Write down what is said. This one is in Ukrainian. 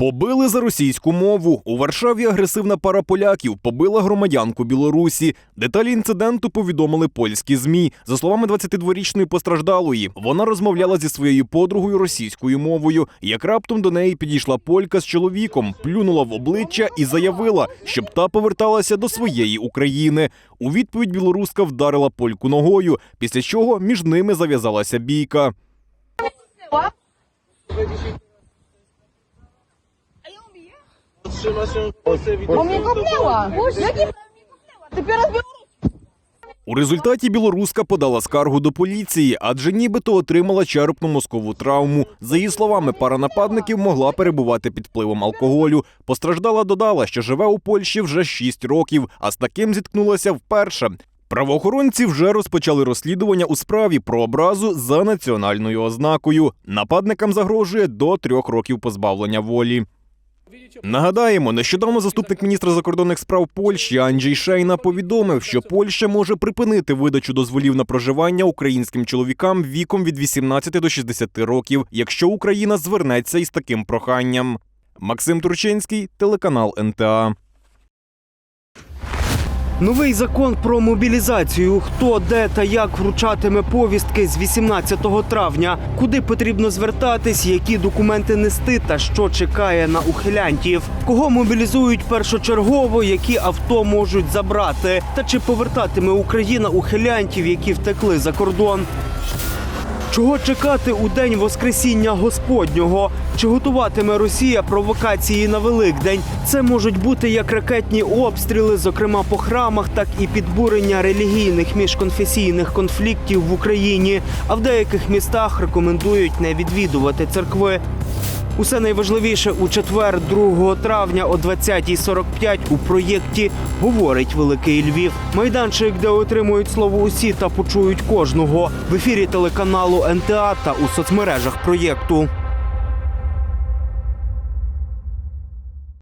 Побили за російську мову. У Варшаві агресивна пара поляків побила громадянку Білорусі. Деталі інциденту повідомили польські змі. За словами 22-річної постраждалої, вона розмовляла зі своєю подругою російською мовою. Як раптом до неї підійшла полька з чоловіком, плюнула в обличчя і заявила, щоб та поверталася до своєї України. У відповідь білоруска вдарила польку ногою, після чого між ними зав'язалася бійка. У результаті білоруска подала скаргу до поліції, адже нібито отримала черепно-мозкову травму. За її словами, пара нападників могла перебувати під впливом алкоголю. Постраждала додала, що живе у Польщі вже 6 років, а з таким зіткнулася вперше. Правоохоронці вже розпочали розслідування у справі про образу за національною ознакою. Нападникам загрожує до трьох років позбавлення волі. Нагадаємо, нещодавно заступник міністра закордонних справ Польщі Анджій Шейна повідомив, що Польща може припинити видачу дозволів на проживання українським чоловікам віком від 18 до 60 років, якщо Україна звернеться із таким проханням. Максим Турчинський, телеканал НТА. Новий закон про мобілізацію. Хто, де та як вручатиме повістки з 18 травня, куди потрібно звертатись, які документи нести? Та що чекає на ухилянтів, кого мобілізують першочергово, які авто можуть забрати, та чи повертатиме Україна ухилянтів, які втекли за кордон. Чого чекати у день Воскресіння Господнього? Чи готуватиме Росія провокації на Великдень? Це можуть бути як ракетні обстріли, зокрема по храмах, так і підбурення релігійних міжконфесійних конфліктів в Україні. А в деяких містах рекомендують не відвідувати церкви. Усе найважливіше у четвер, 2 травня о 20.45 у проєкті говорить Великий Львів. Майданчик, де отримують слово усі та почують кожного в ефірі телеканалу НТА та у соцмережах проєкту.